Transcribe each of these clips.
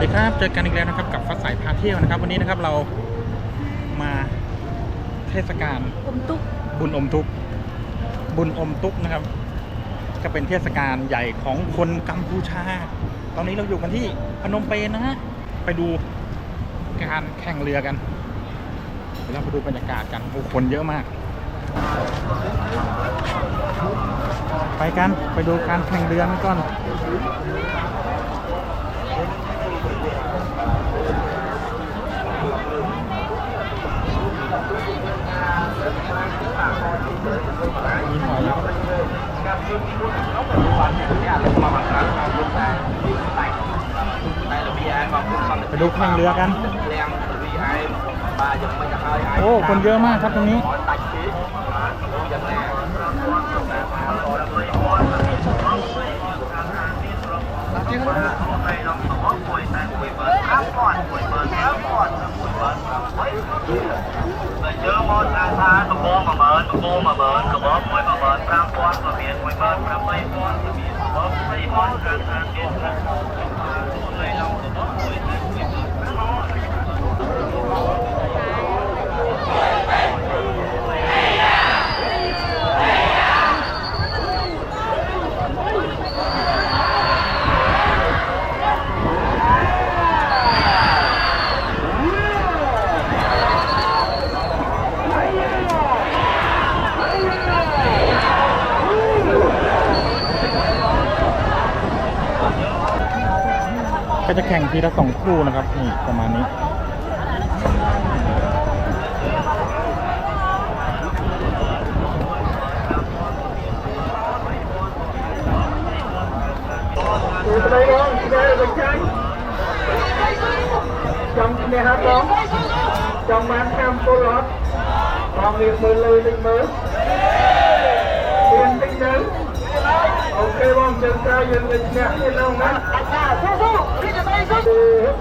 ดีครับเจอกันอีกแล้วนะครับกับฟ้าใสพาเที่ยวนะครับ วันนี้นะครับเรามาเทศกาลอมตุ๊กบุญอมทุกข์บุญอมทุกข์นะครับก็เป็นเทศกาลใหญ่ของคนกัมพูชา ตอนนี้เราอยู่กันที่พนมเปญนะฮะไปดูการแข่งเรือกันเดี๋ยวเราไปดูบรรยากาศกันโอ้คนเยอะมาก ไปกันไปดูการแข่งเรือกันก่อน มีหอย ไปดูข้างเรือกัน โอ้ คนเยอะมากครับตรงนี้เจอมอสอาซากระโปมาเบิร์นกระโปมาเบิร์นกระบอกมวยมาเบิร์นครับ about my monster, my monster, my monster. ก็จะแข่งทีละสองคู่นะครับนี่ประมาณนี้จังนะครับน้องจังมันทำโคลอสลองเรียกมือเลยหนึ่มือเรียนติ้งนึงโอเคบ้องเจอใจยืนเลยเนี่ยน้องนะสู้ đâu nè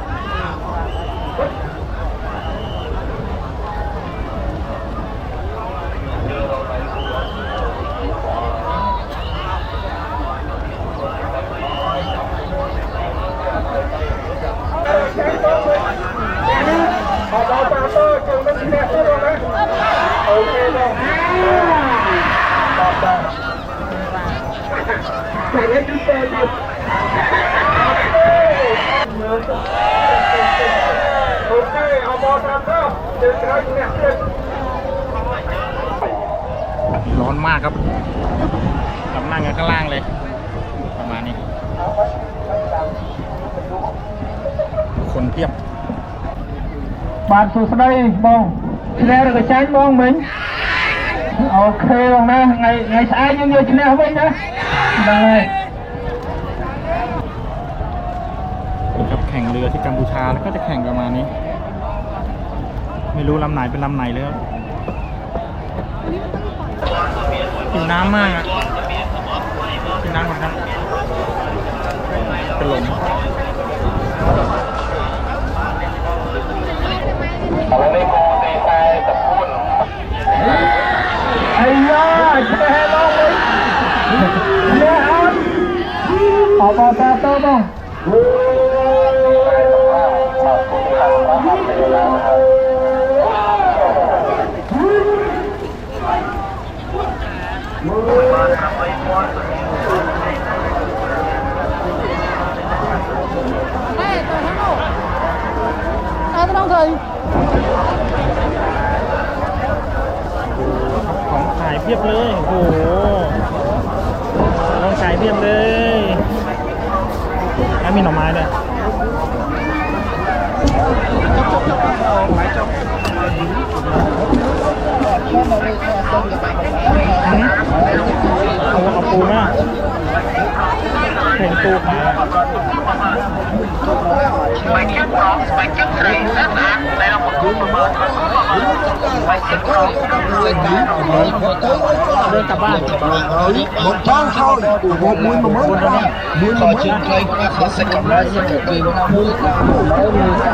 Họ bảo tao tôi trường bên nhạc tôi rồi đấy Ok rồi Bảo tao Chạy hết chúng tôi đi Ok, họ bảo tao tôi trường bên nhạc tôi ร้อนมากครับกำลังกันข้างล่างเลย ประมาณนี้ คนเพียบ បាទសួស្តីបងឈ្នះឬក៏ចាញ់បងមិញអូខេបងណាថ្ងៃថ្ងៃស្អែកយើងយកឈ្នះវិញណាហ្នឹងហើយ แข่งเรือที่กัมพูชาแล้วก็จะแข่งประมาณนี้ ไม่รู้ลำไหนเป็นลำไหนเลยครับกินน้ำมากอะกินน้ำก่อนครับเป็นลม แม่ตัวทั้งหมดเอาไม่ต้องเคยของขายเพียบเลย โอ้โหของขายเพียบเลยแล้วมีหน่อไม้ด้วยอืม เอาเอาปูมาเห็นปูขายไปเที่ยวร้องหมดเลยไปเที่ยวเตะนะในระบบดูประเมินไปเที่ยวร้องเดินกลับบ้านหมดท้องเข้าเลยหมดมือมาเมื่อไหร่มือมาเมื่อไหร่ขอเสกกับได้เสกกับได้มือตามือตา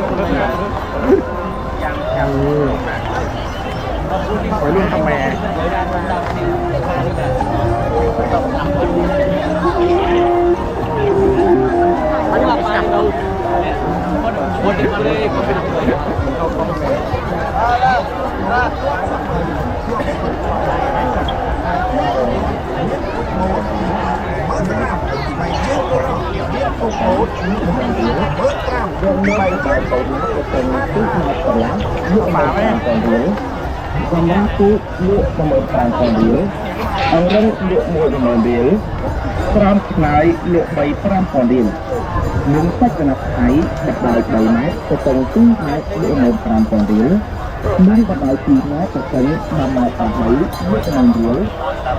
បាបណាសម្រាប់ទូលក់15000រៀលអង្រឹងលក់10000រៀលក្រំថ្លៃលក់3 5000រៀលនិងបច្ចនថៃបណ្ដោយ3ម៉ែត្រទៅទៅ2ម៉ែត្រលក់15000រៀលនិងបណ្ដោយ2ម៉ែត្រទៅទៅ10ម៉ែត្រ8លក់10000រៀល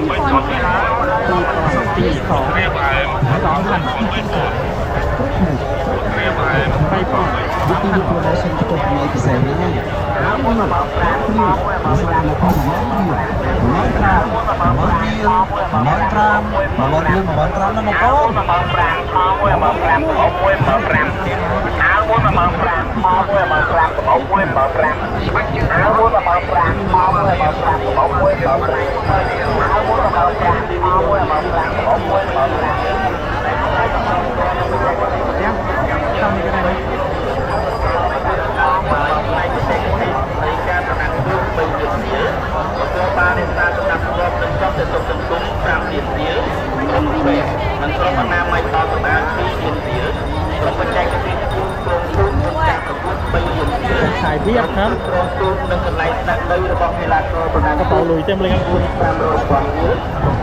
าแล้ว ตีสองสองพันไปปอด มัน Mau siapa? เดียว ขายเพียบครับ กรมทุนនឹងកន្លែងស្នាក់នៅរបស់កីឡាករប្រដាល់ กระเป๋าหลุยเต็มเลยครับคุณ 500កว่าទៀត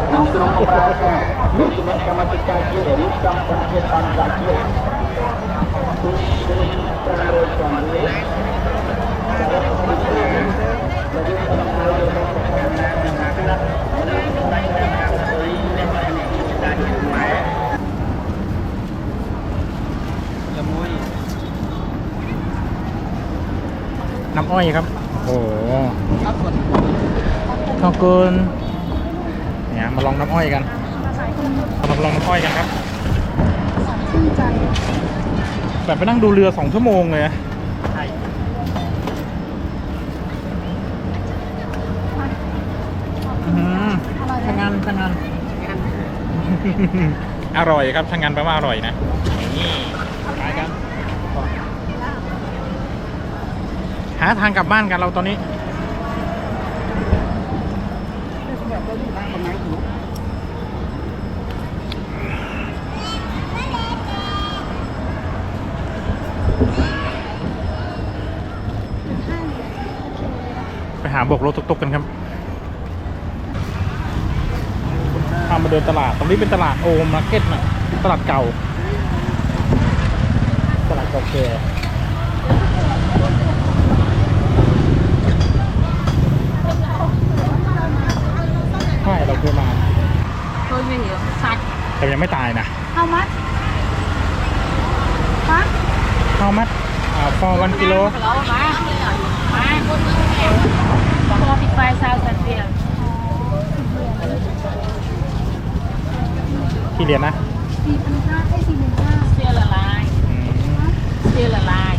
ក្នុងក្រុមបរិការមានគណៈកម្មាធិការជាតិរៀបចំប្រធានអន្តរជាតិគឺ500កว่าទៀ อ้อยครับ โอ้โหขอบคุณเนี่ยมาลองน้ำอ้อยกันมาลองน้ำอ้อยกันครับชื่นใจแบบไปนั่งดูเรือสองชั่วโมงเลยนะอื้อหือชะงันชะงันอร่อยครับชะงันแปลว่าอร่อยนะนี่ไปกัน หาทางกลับบ้านกันเราตอนนี้ ไปหาบกรถตุกๆกันครับพามาเดินตลาด ตรงนี้เป็นตลาดโอมมาร์เก็ตนะตลาดเก่า ตลาดเก่าแก่ใช่เราเคยมา Thôi nguy hiểm sạch แต่ยังไม่ตายนะ How much? Hả? How much? Uh, for one kilo Hello, má Má 45,000 tiền กี่เหรียญนะ 4,500hay 4,500 Siêu là lai, อืม siêu là lai,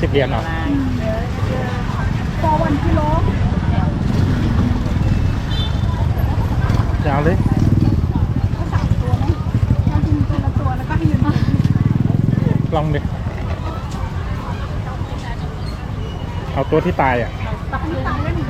สิบเหรียญเหรอ lai. For 1 kilo จะเอาเลย có 3ตัวไหมเรากินตัวละตัวแล้วก็ให้ยืนลองดิเอาตัวที่ตายอะตักให้ตาย